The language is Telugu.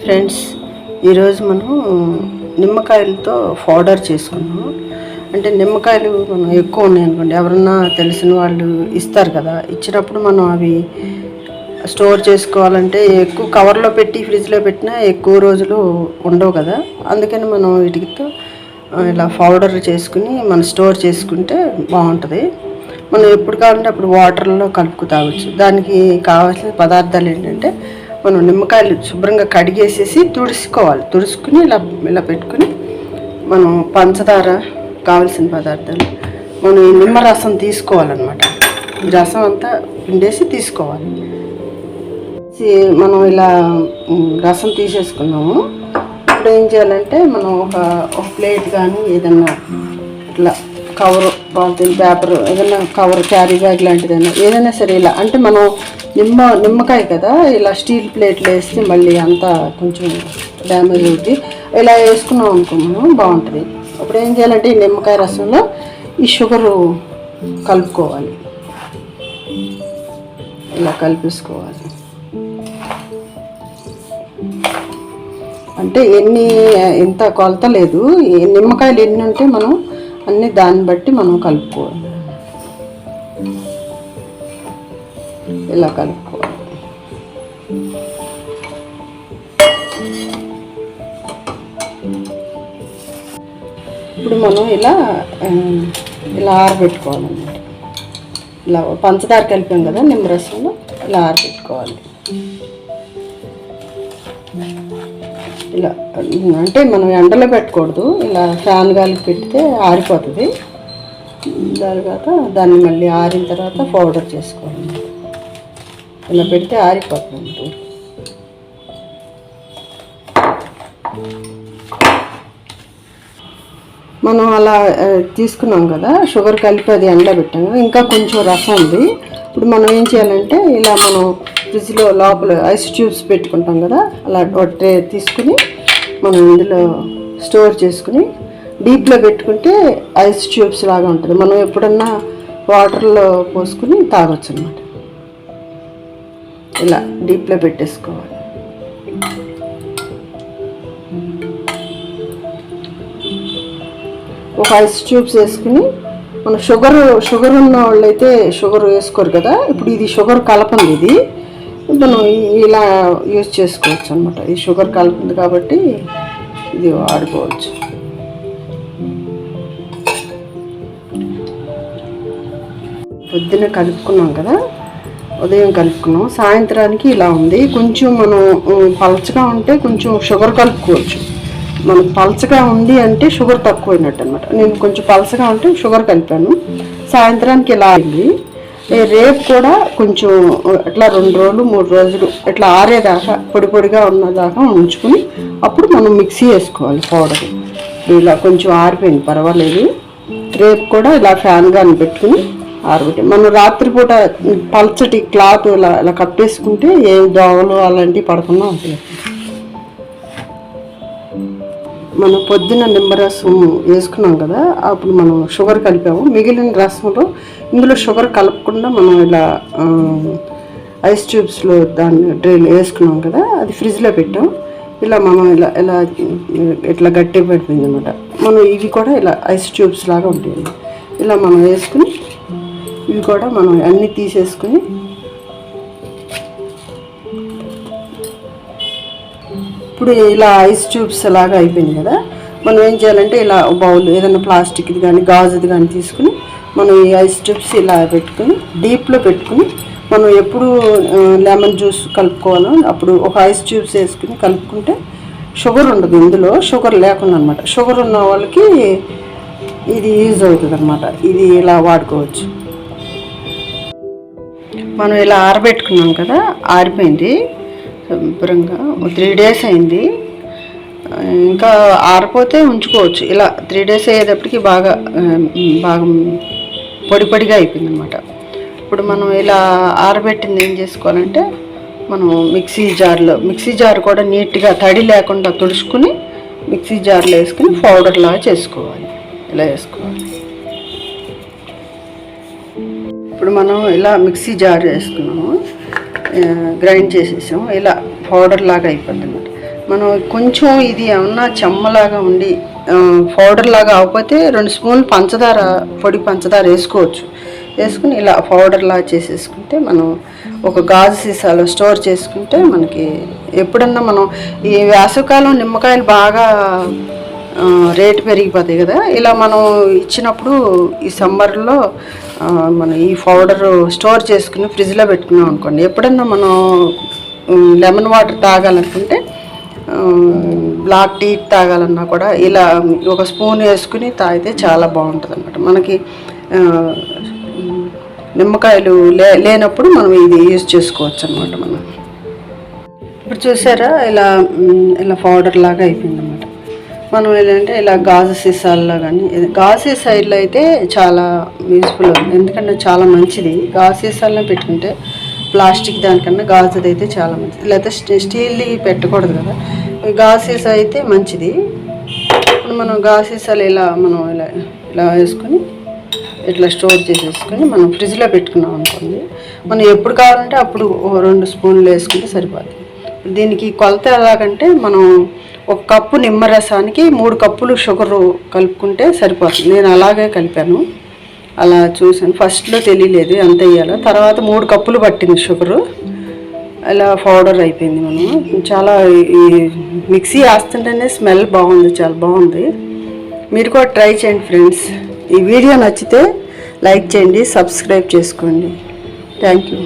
ఫ్రెండ్స్ ఈరోజు మనం నిమ్మకాయలతో పౌడర్ చేసుకున్నాం అంటే నిమ్మకాయలు మనం ఎక్కువ ఉన్నాయి అనుకోండి. ఎవరన్నా తెలిసిన వాళ్ళు ఇస్తారు కదా. ఇచ్చినప్పుడు మనం అవి స్టోర్ చేసుకోవాలంటే ఎక్కువ కవర్లో పెట్టి ఫ్రిడ్జ్లో పెట్టినా ఎక్కువ రోజులు ఉండవు కదా. అందుకని మనం వీటితో ఇలా పౌడర్ చేసుకుని మనం స్టోర్ చేసుకుంటే బాగుంటుంది. మనం ఎప్పుడు కావాలంటే అప్పుడు వాటర్లో కలుపుకు తాగొచ్చు. దానికి కావాల్సిన పదార్థాలు ఏంటంటే మనం నిమ్మకాయలు శుభ్రంగా కడిగేసేసి తుడుచుకోవాలి. తుడుచుకుని ఇలా ఇలా పెట్టుకుని మనం పంచదార కావాల్సిన పదార్థాలు మనం ఈ నిమ్మరసం తీసుకోవాలన్నమాట. ఈ రసం అంతా పిండేసి తీసుకోవాలి. మనం ఇలా రసం తీసేసుకున్నాము. ఇప్పుడు ఏం చేయాలంటే మనం ఒక ఒక ప్లేట్ కానీ ఏదన్నా ఇట్లా కవర్ పాలిథిన్ పేపర్ ఏదైనా కవర్ క్యారీ బ్యాగ్ లాంటిదైనా ఏదైనా సరే ఇలా అంటే మనం నిమ్మ నిమ్మకాయ కదా ఇలా స్టీల్ ప్లేట్లు వేస్తే మళ్ళీ అంతా కొంచెం డ్యామేజ్ అవుతుంది ఇలా వేసుకున్నాం అనుకో మనం బాగుంటుంది. అప్పుడు ఏం చేయాలంటే ఈ నిమ్మకాయ రసంలో ఈ షుగరు కలుపుకోవాలి. ఇలా కలిపేసుకోవాలి. అంటే ఎన్ని ఎంత కొలత లేదు. నిమ్మకాయలు ఎన్ని ఉంటే మనం అన్ని దాన్ని బట్టి మనం కలుపుకోవాలి. ఇలా కలుపుకోవాలి. ఇప్పుడు మనం ఇలా ఇలా ఆరబెట్టుకోవాలన్నమాట. ఇలా పంచదార కలిపాం కదా నిమ్మరసంలో ఇలా ఆరబెట్టుకోవాలి. ఇలా అంటే మనం ఎండలో పెట్టకూడదు. ఇలా ఫ్యాన్ గాలికి పెడితే ఆరిపోతుంది. తర్వాత దాన్ని మళ్ళీ ఆరిన తర్వాత పౌడర్ చేసుకోవాలి. ఇలా పెడితే ఆరిపోతుంది. మనం అలా తీసుకున్నాం కదా షుగర్ కలిపి అది ఎండలో పెట్టాము. ఇంకా కొంచెం రసం ఉంది. ఇప్పుడు మనం ఏం చేయాలంటే ఇలా మనం ఫ్రిడ్జ్లో లోపల ఐస్ ట్యూబ్స్ పెట్టుకుంటాం కదా అలా ఒక ట్రే తీసుకుని మనం ఇందులో స్టోర్ చేసుకుని డీప్లో పెట్టుకుంటే ఐస్ ట్యూబ్స్ లాగా ఉంటుంది. మనం ఎప్పుడన్నా వాటర్లో పోసుకుని తాగొచ్చు అనమాట ఇలా డీప్లో పెట్టేసుకోవాలి. ఒక ఐస్ ట్యూబ్స్ వేసుకుని మన షుగర్ షుగర్ ఉన్న వాళ్ళైతే షుగర్ వేసుకోరు కదా. ఇప్పుడు ఇది షుగర్ కలపంది ఇది. మనం ఇలా యూజ్ చేసుకోవచ్చు అనమాట ఈ షుగర్ కలపంది కాబట్టి ఇది వాడుకోవచ్చు. పొద్దున కలుపుకున్నాం కదా. ఉదయం కలుపుకున్నాం. సాయంత్రానికి ఇలా ఉంది. కొంచెం మనం పలచగా ఉంటే కొంచెం షుగర్ కలుపుకోవచ్చు. మనకు పలసగా ఉంది అంటే షుగర్ తక్కువైనట్టు అనమాట నేను కొంచెం పలచగా ఉంటే షుగర్ కలిపాను. సాయంత్రానికి ఇలా అయింది. రేపు కూడా కొంచెం అట్లా రెండు రోజులు మూడు రోజులు ఇట్లా ఆరేదాకా పొడి పొడిగా ఉన్నదాకా ఉంచుకుని అప్పుడు మనం మిక్సీ వేసుకోవాలి పౌడర్. ఇలా కొంచెం ఆరిపోయింది పర్వాలేదు. రేపు కూడా ఇలా ఫ్యాన్ గాని పెట్టుకుని ఆరబెట్టి మనం రాత్రిపూట పల్చటి క్లాత్ ఇలా ఇలా కప్పేసుకుంటే ఏ దోవలు అలాంటివి పడకుండా ఉంటాయి. మనం పొద్దున్న నిమ్మరసం వేసుకున్నాం కదా అప్పుడు మనం షుగర్ కలిపాము. మిగిలిన రసంలో ఇందులో షుగర్ కలపకుండా మనం ఇలా ఐస్ ట్యూబ్స్లో దాన్ని డ్రైన్ వేసుకున్నాం కదా అది ఫ్రిడ్జ్లో పెట్టాం. ఇలా మనం ఇలా ఇలా ఇట్లా గట్టి పడిపోయింది అనమాట మనం ఇవి కూడా ఇలా ఐస్ ట్యూబ్స్ లాగా ఉంటాయి. ఇలా మనం వేసుకుని ఇవి కూడా మనం అన్నీ తీసేసుకుని ఇప్పుడు ఇలా ఐస్ ట్యూబ్స్ లాగా అయిపోయింది కదా. మనం ఏం చేయాలంటే ఇలా బౌల్ ఏదైనా ప్లాస్టిక్ది కానీ గాజుది కానీ తీసుకుని మనం ఈ ఐస్ ట్యూబ్స్ ఇలా పెట్టుకుని డీప్లో పెట్టుకుని మనం ఎప్పుడు లెమన్ జ్యూస్ కలుపుకోవాలో అప్పుడు ఒక ఐస్ ట్యూబ్స్ వేసుకుని కలుపుకుంటే షుగర్ ఉండదు ఇందులో. షుగర్ లేకుండా అనమాట షుగర్ ఉన్న వాళ్ళకి ఇది యూజ్ అవుతుంది అనమాట ఇది ఇలా వాడుకోవచ్చు. మనం ఇలా ఆరబెట్టుకున్నాం కదా ఆరిపోయింది. శుభ్రంగా త్రీ డేస్ అయింది. ఇంకా ఆరిపోతే ఉంచుకోవచ్చు. ఇలా త్రీ డేస్ అయ్యేటప్పటికి బాగా బాగా పొడి పొడిగా అయిపోయింది అనమాట ఇప్పుడు మనం ఇలా ఆరబెట్టింది ఏం చేసుకోవాలంటే మనం మిక్సీ జార్లో మిక్సీ జార్ కూడా నీట్గా తడి లేకుండా తుడుచుకుని మిక్సీ జార్లో వేసుకుని పౌడర్ లాగా చేసుకోవాలి. ఇలా వేసుకోవాలి ఇప్పుడు మనం ఇలా మిక్సీ జార్ వేసుకున్నాము. గ్రైండ్ చేసేసాము. ఇలా పౌడర్ లాగా అయిపోద్ది అనమాట మనం కొంచెం ఇది ఏమన్నా చెమ్మలాగా ఉండి పౌడర్ లాగా అవ్వకపోతే రెండు స్పూన్లు పంచదార పొడి పంచదార వేసుకోవచ్చు. వేసుకుని ఇలా పౌడర్ లాగా చేసేసుకుంటే మనం ఒక గాజు సీసాలో స్టోర్ చేసుకుంటే మనకి ఎప్పుడన్నా మనం ఈ వేసవికాలం నిమ్మకాయలు బాగా రేటు పెరిగిపోతాయి కదా. ఇలా మనం ఇచ్చినప్పుడు ఈ సమ్మర్లో మనం ఈ పౌడర్ స్టోర్ చేసుకుని ఫ్రిడ్జ్లో పెట్టుకున్నాం అనుకోండి. ఎప్పుడన్నా మనం లెమన్ వాటర్ తాగాలనుకుంటే బ్లాక్ టీ తాగాలన్నా కూడా ఇలా ఒక స్పూన్ వేసుకుని తాగితే చాలా బాగుంటుంది అనమాట మనకి నిమ్మకాయలు లే లేనప్పుడు మనం ఇది యూజ్ చేసుకోవచ్చు అనమాట మనం. ఇప్పుడు చూసారా ఇలా ఇలా పౌడర్ లాగా అయిపోయింది అనమాట మనం ఏంటంటే ఇలా గాజు సీసాల్లో కానీ గాజు సైడ్లో అయితే చాలా యూస్ఫుల్ ఎందుకంటే చాలా మంచిది. గాజు సీసాల్లో పెట్టుకుంటే ప్లాస్టిక్ దానికన్నా గాజుది అయితే చాలా మంచిది. లేకపోతే స్టీల్ది పెట్టకూడదు కదా. గాజు సీసా అయితే మంచిది. ఇప్పుడు మనం గాజు సీసాలు ఇలా మనం ఇలా ఇలా వేసుకొని ఇట్లా స్టోర్ చేసేసుకొని మనం ఫ్రిడ్జ్లో పెట్టుకున్నాం అనుకోండి మనం ఎప్పుడు కావాలంటే అప్పుడు రెండు స్పూన్లు వేసుకుంటే సరిపోతుంది దీనికి కొలత ఎలాగంటే మనం ఒక కప్పు నిమ్మరసానికి మూడు కప్పులు షుగర్ కలుపుకుంటే సరిపోతుంది. నేను అలాగే కలిపాను. అలా చూసాను ఫస్ట్లో తెలియలేదు ఎంత వేయాలో. తర్వాత మూడు కప్పులు పట్టింది షుగరు. అలా పౌడర్ అయిపోయింది మనం చాలా ఈ మిక్సీ వేస్తుంటేనే స్మెల్ బాగుంది చాలా బాగుంది. మీరు కూడా ట్రై చేయండి ఫ్రెండ్స్. ఈ వీడియో నచ్చితే లైక్ చేయండి సబ్స్క్రైబ్ చేసుకోండి. Thank you.